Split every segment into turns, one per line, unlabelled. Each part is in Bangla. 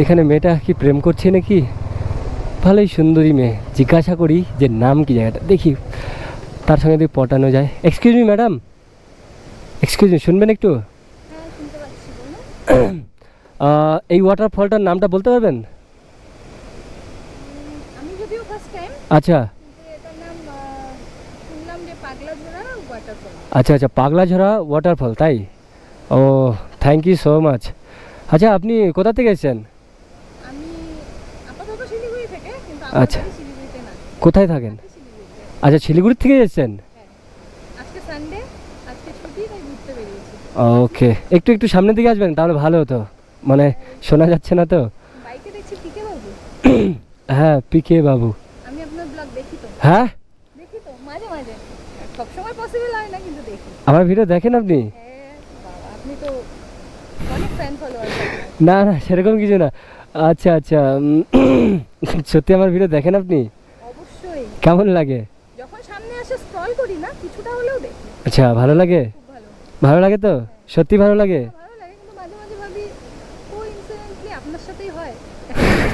এখানে মেয়েটা কি প্রেম করছে নাকি? ভালোই সুন্দরী মেয়ে। জিজ্ঞাসা করি যে নাম কি জায়গাটা? দেখি। তার সঙ্গে যদি পটানো যায়। Excuse me madam excuse me শুনবেন একটু?
হ্যাঁ
এই ওয়াটারফলটার নামটা বলতে পারবেন? আচ্ছা।
ওয়াটারফল
আচ্ছা আচ্ছা পাগলাঝরা ওয়াটারফল তাই? ও থ্যাংক ইউ সো মাচ আচ্ছা আপনি কোথা থেকে এসেছেন
আমি আপাতত শিলিগুড়ি থেকে কিন্তু
আচ্ছা। কোথায় থাকেন? আচ্ছা শিলিগুড়ি থেকে এসেছেন? ওকে। একটু একটু সামনের দিকে আসবেন তাহলে ভালো হতো। মানে শোনা যাচ্ছে না তো। হ্যাঁ পিকে বাবু। হ্যাঁ?
হয়
আমার ভিডিও দেখেন আপনি?
হ্যাঁ
না না সেরকম কিছু না। আচ্ছা আচ্ছা সত্যি আমার ভিডিও দেখেন আপনি?
অবশ্যই।
কেমন লাগে?
যখন সামনে আসে স্ক্রল করি না কিছুটা হলেও দেখি।
আচ্ছা ভালো লাগে?
ভালো।
লাগে তো? সত্যি ভালো লাগে?
ভালো লাগে কিন্তু মাঝে মাঝে ভাবি ও আপনার সাথেই হয়।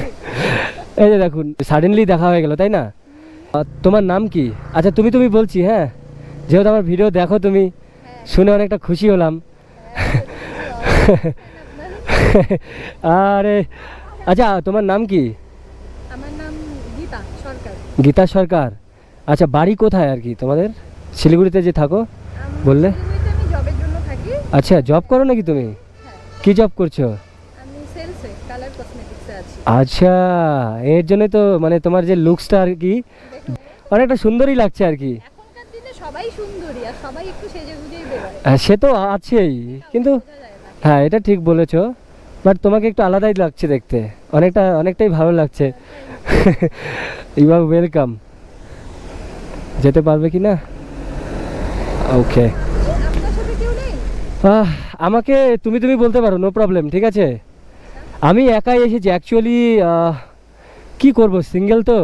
এই যে দেখুন সাডেনলি দেখা হয়ে গেল তাই না? তোমার নাম কি? আচ্ছা তুমি তুমি বলছি হ্যাঁ? যেহেতু আমার ভিডিও দেখো তুমি
হ্যাঁ।
শুনে অনেকটা খুশি হলাম। আরে আচ্ছা তোমার নাম কি?
আমার নাম গীতা সরকার।
গীতা সরকার। আচ্ছা বাড়ি কোথায় আর কি তোমাদের? শিলিগুড়িতে যে থাকো বললে?
আমি জবের জন্য থাকি।
আচ্ছা জব করো নাকি তুমি?
হ্যাঁ।
কি জব করছ?
আমি সেলসে কালার কসমেটিক্সে আছি।
আচ্ছা এর জন্য তো মানে তোমার যে লুকসটা আর কি অনেকটা সুন্দরই লাগছে আর কি।
এখনকার দিনে সবাই সুন্দরী আর সবাই একটু সেজে গুজেই বেরোয়
সে তো আছেই কিন্তু হ্যাঁ এটা ঠিক বলেছ। বাট তোমাকে একটু আলাদাই লাগছে দেখতে। অনেকটা অনেকটাই ভালো লাগছে। ইউ আর ওয়েলকাম যেতে পারবে কি না? ওকে আমাকে তুমি তুমি বলতে পারো নো প্রবলেম ঠিক আছে? আমি একাই এসেছি অ্যাকচুয়ালি কি করব সিঙ্গেল তো?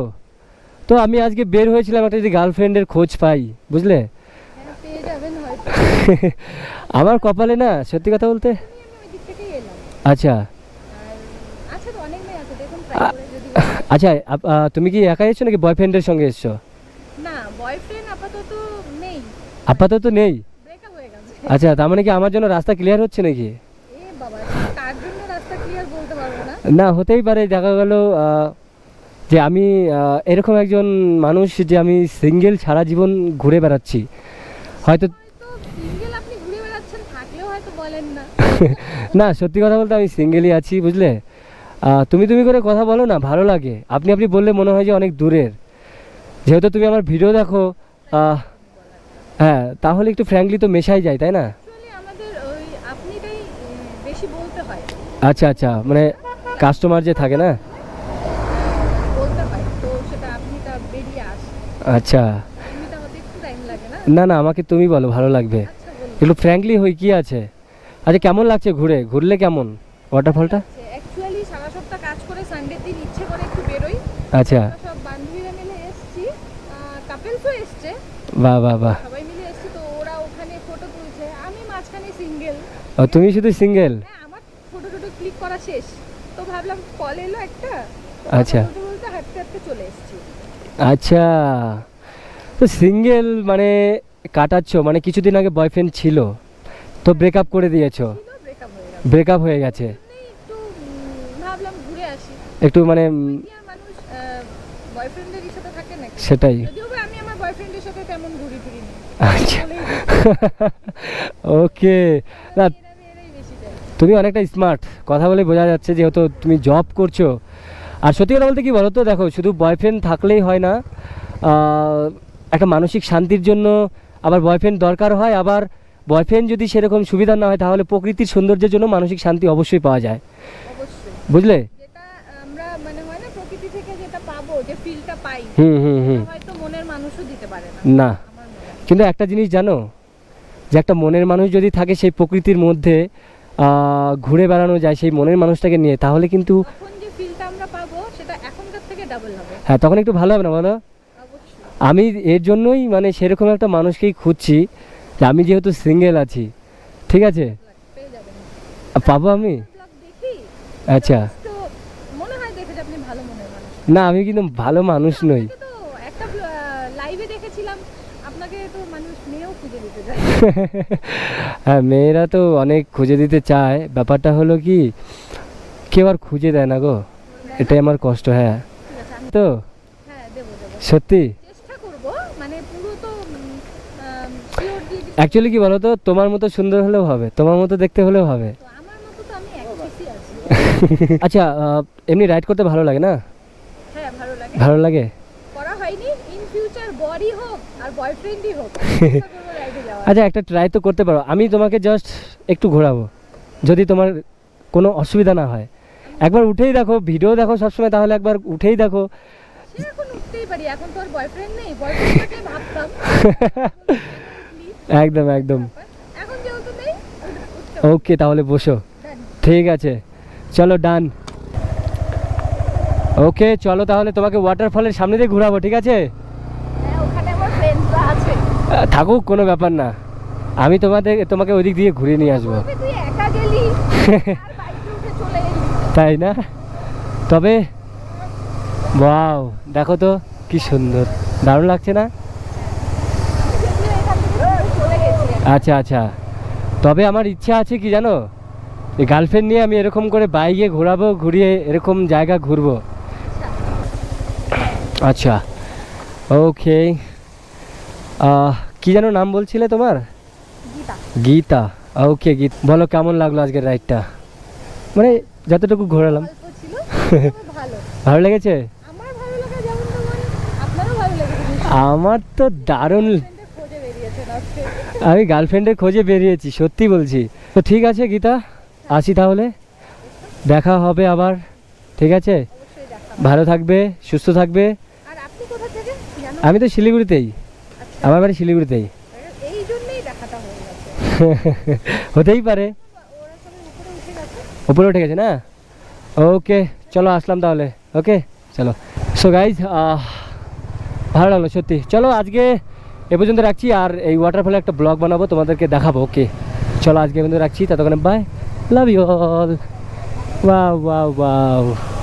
তো আমি আজকে বের হয়েছিলাম একটা যদি গার্লফ্রেন্ডের খোঁজ পাই বুঝলে? আমার কপালে না সত্যি কথা বলতে
আমি ওই দিক থেকেই এলাম
আচ্ছা। আচ্ছা আপ- তুমি কি একা এসছো নাকি বয়ফ্রেন্ডের সঙ্গে এসছো?
না বয়ফ্রেন্ড আপাতত নেই।
আপাতত নেই? আচ্ছা তার মানে কি আমার জন্য রাস্তা ক্লিয়ার হচ্ছে নাকি?
না।
হতেই পারে দেখা গেল যে আমি এরকম একজন মানুষ যে আমি সিঙ্গেল সারা জীবন ঘুরে বেড়াচ্ছি। হয়তো
হয়তো সিঙ্গেল আপনি ঘুরে বেড়াচ্ছেন থাকলেও হয়তো বলেন না
সত্যি কথা বলতে আমি সিঙ্গেলই আছি বুঝলে? তুমি তুমি করে কথা বলো না ভালো লাগে। আপনি আপনি বললে মনে হয় যে অনেক দূরের। যেহেতু তুমি আমার ভিডিও দেখো হ্যাঁ তাহলে একটু ফ্র্যাঙ্কলি তো মেশাই যায় তাই না? আচ্ছা আচ্ছা মানে কাস্টমার যে থাকে না?
হয়
আচ্ছা।
না?
না আমাকে তুমি বলো ভালো লাগবে।
আচ্ছা
একটু ফ্র্যাঙ্কলি হই কি আছে? আচ্ছা কেমন লাগছে ঘুরে? ঘুরলে কেমন? ওয়াটারফলটা
অ্যাকচুয়ালি সারা সপ্তাহ কাজ করে সানডের দিন ইচ্ছে করে একটু বেরোই।
আচ্ছা।
সব বান্ধবীরা মিলে এসেছি কাপেলসও এসছে।
বাহ বাহ বাহ।
সবাই মিলে এসেছি তো ওরা ওখানে ফটো তুলছে। আমি মাঝখানে সিঙ্গেল
ও তুমি শুধু সিঙ্গেল
হ্যাঁ আমার ফটো টটো ক্লিক করা শেষ। তো ভাবলাম কল এলো একটা।
আচ্ছা।
বলতে হাঁটতে হাঁটতে চলে এসেছি।
আচ্ছা। তো সিঙ্গেল মানে কাটাচ্ছ? মানে কিছুদিন আগে বয়ফ্রেন্ড ছিল। তো ব্রেকআপ করে দিয়েছ?
ব্রেকআপ হয়ে
গেছে।
একটু আসি।
একটু মানে সেটাই। আচ্ছা। ওকে। না তুমি অনেকটা স্মার্ট কথা বলে বোঝা যাচ্ছে যেহেতু তুমি জব করছ। আর সত্যি কথা বলতে কি বলো তো দেখো শুধু বয়ফ্রেন্ড থাকলেই হয় না। একটা মানসিক শান্তির জন্য আবার বয়ফ্রেন্ড দরকার হয় আবার বয়ফ্রেন্ড যদি সেরকম সুবিধা না হয় তাহলে প্রকৃতির সৌন্দর্যের জন্য মানসিক শান্তি অবশ্যই পাওয়া যায়। বুঝলে?
মানে
হুম হুম হুম।
না।
কিন্তু একটা জিনিস জানো? যে একটা মনের মানুষ যদি থাকে সেই প্রকৃতির মধ্যে ঘুরে বেড়ানো যায় সেই মনের মানুষটাকে নিয়ে তাহলে কিন্তু হ্যাঁ তখন একটু ভালো হবে না বলো? আমি এর জন্যই মানে সেরকম একটা মানুষকেই খুঁজছি আমি যেহেতু সিঙ্গেল আছি ঠিক আছে? পাবো আমি? আচ্ছা। না আমি কিন্তু ভালো মানুষ নই। হ্যাঁ মেয়েরা তো অনেক খুঁজে দিতে চায়। ব্যাপারটা হলো কি কেউ আর খুঁজে দেয় না গো। এটাই আমার কষ্ট হ্যাঁ। তো
হ্যাঁ
সত্যি
চেষ্টা করব মানে পুরো তো শিওর দিয়ে দিতে-
অ্যাকচুয়ালি কি বলো তো তোমার মতো সুন্দর হলেও হবে। তোমার মতো দেখতে হলেও হবে। আচ্ছা এমনি রাইড করতে ভালো লাগে না?
হ্যাঁ ভালো লাগে।
আচ্ছা একটা ট্রাই তো করতে পারো। আমি তোমাকে জাস্ট একটু ঘোরাবো। যদি তোমার কোনো অসুবিধা না হয়। একবার উঠেই দেখো ভিডিও দেখো সবসময় তাহলে একবার উঠেই দেখো।
এখন উঠতেই পারি। এখন তো বয়ফ্রেন্ড নেই। ভাবতাম।
একদম একদম। ওকে তাহলে বসো। ঠিক আছে। চলো ডান ওকে চলো তাহলে তোমাকে ওয়াটারফলের সামনে দিয়ে ঘোরাবো ঠিক আছে?
হ্যাঁ
থাকুক কোনো ব্যাপার না। আমি তোমাদের তোমাকে ওই দিক দিয়ে ঘুরিয়ে নিয়ে আসব।
তুই
না? তবে ওয়াও দেখো তো কি সুন্দর। দারুণ লাগছে না
যদিও এখান থেকে ঘুরে চলে গেছি
আচ্ছা আচ্ছা। তবে আমার ইচ্ছা আছে কি জানো? এই গার্লফ্রেন্ড নিয়ে আমি এরকম করে বাইকে ঘোরাবো ঘুরিয়ে এরকম জায়গা ঘুরবো। আচ্ছা ওকে। কি যেন নাম বলছিলে তোমার?
গীতা।
ওকে গীত বলো কেমন লাগল আজকের রাইডটা? মানে যতটুকু ঘোরালাম।
ভালো
লেগেছে।
আমার
তো দারুণ
ফ্রেন্ডের খোঁজে বেরিয়েছেন আজকে
আমি গার্লফ্রেন্ডের খোঁজে বেরিয়েছি সত্যি বলছি। তো ঠিক আছে গীতা আসি তাহলে। দেখা হবে আবার ঠিক আছে? ভালো থাকবে সুস্থ থাকবে। আমি তো শিলিগুড়িতেই।
আচ্ছা।
আমার বাড়ি শিলিগুড়িতেই। হতেই পারে।
উপরে উঠে গেছে?
না? ওকে চলো আসলাম তাহলে। ওকে চলো। সো গাইজ ভালো লাগল সত্যি। চলো আজকে এ পর্যন্ত রাখছি, আর এই ওয়াটারফলে একটা ব্লগ বানাবো, তোমাদেরকে দেখাবো, ওকে। চলো আজকে পর্যন্ত রাখছি, ততক্ষণে bye love you all wow wow wow